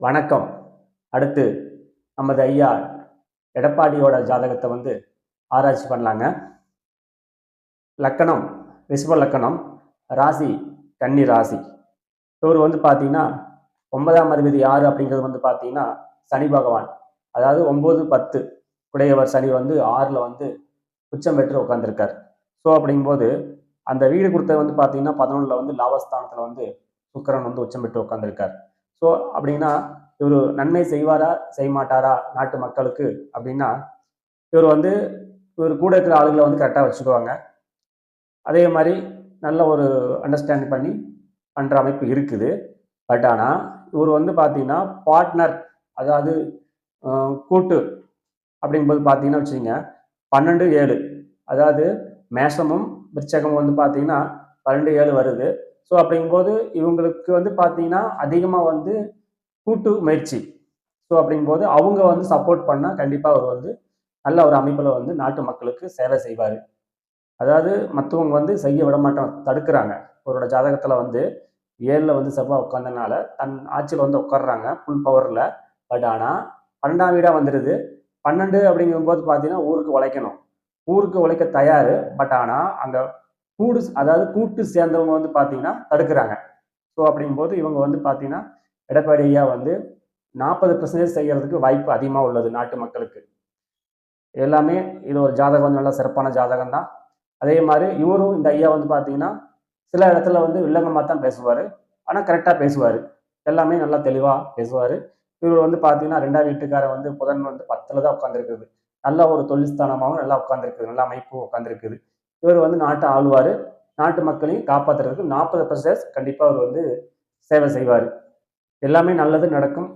வணக்கம். அடுத்து நமது ஐயா எடப்பாடியோட ஜாதகத்தை வந்து ஆராய்ச்சி பண்ணலாங்க. லக்கணம் ரிஷப லக்கணம் ராசி கன்னி ராசி. இவர் வந்து பார்த்தீங்கன்னா ஒன்பதாம் அதிபதி யார் அப்படிங்கிறது வந்து பார்த்தீங்கன்னா சனி பகவான். அதாவது ஒம்பது பத்து உடையவர் சனி வந்து ஆறில் வந்து உச்சம் பெற்று உட்காந்துருக்கார் ஸோ அப்படிங்கும்போது அந்த வீடு கொடுத்த வந்து பார்த்தீங்கன்னா பதினொன்றில் வந்து லாபஸ்தானத்தில் வந்து சுக்கிரன் வந்து உச்சம் பெற்று உட்காந்துருக்கார் ஸோ அப்படின்னா இவர் நன்மை செய்வாரா செய்ய மாட்டாரா நாட்டு மக்களுக்கு அப்படின்னா இவர் வந்து இவர் கூட இருக்கிற ஆளுகளை வந்து கரெக்டாக வச்சுக்குவாங்க. அதே மாதிரி நல்ல ஒரு அண்டர்ஸ்டாண்டிங் பண்ணி பண்ணுற அமைப்பு இருக்குது. பட் ஆனால் இவர் வந்து பார்த்தீங்கன்னா பார்ட்னர் அதாவது கூட்டு அப்படிங்கும்போது பார்த்தீங்கன்னா வச்சுக்கோங்க பன்னெண்டு ஏழு. அதாவது மேஷமும் விருச்சகமும் வந்து பார்த்தீங்கன்னா பன்னெண்டு ஏழு வருது. ஸோ அப்படிங்கும்போது இவங்களுக்கு வந்து பார்த்தீங்கன்னா அதிகமாக வந்து கூட்டு முயற்சி. ஸோ அப்படிங்கும்போது அவங்க வந்து சப்போர்ட் பண்ணால் கண்டிப்பாக அவர் வந்து நல்ல ஒரு அமைப்பில் வந்து நாட்டு மக்களுக்கு சேவை செய்வார். அதாவது மற்றவங்க வந்து செய்ய விட மாட்டோம் தடுக்கிறாங்க. அவரோட ஜாதகத்தில் வந்து ஏழில் வந்து செவ்வாய் உட்காந்தனால தன் ஆட்சியில் வந்து உட்காடுறாங்க ஃபுல் பவரில் பட் ஆனால் பன்னெண்டாம் வீடாக வந்துடுது பன்னெண்டு அப்படிங்கும்போது பார்த்தீங்கன்னா ஊருக்கு உழைக்கணும். ஊருக்கு உழைக்க தயார். பட் ஆனால் அங்கே கூடு அதாவது கூட்டு சேர்ந்தவங்க வந்து பார்த்தீங்கன்னா தடுக்கிறாங்க. ஸோ அப்படிங்கும்போது இவங்க வந்து பார்த்தீங்கன்னா எடப்பாடி ஐயா வந்து நாற்பது பர்சன்டேஜ் செய்கிறதுக்கு வாய்ப்பு அதிகமாக உள்ளது நாட்டு மக்களுக்கு. எல்லாமே இது ஒரு ஜாதகம் வந்து நல்ல சிறப்பான ஜாதகம் தான். அதே மாதிரி இவரும் இந்த ஐயா வந்து பார்த்தீங்கன்னா சில இடத்துல வந்து வில்லங்கமாக தான் பேசுவார். ஆனால் கரெக்டாக பேசுவார். எல்லாமே நல்லா தெளிவாக பேசுவார். இவர் வந்து பார்த்தீங்கன்னா ரெண்டாம் வீட்டுக்காரர் வந்து புதன் வந்து பத்தில் தான் உட்காந்துருக்குது நல்ல ஒரு தொழில் ஸ்தானமாகவும் நல்லா உட்காந்துருக்குது நல்ல அமைப்பும் உட்காந்துருக்குது இவர் வந்து நாட்டை ஆளுவார். நாட்டு மக்களையும் காப்பாற்றுறதுக்கு நாற்பது பர்சன்டேஜ் கண்டிப்பாக அவர் வந்து சேவை செய்வார். எல்லாமே நல்லது நடக்கும்.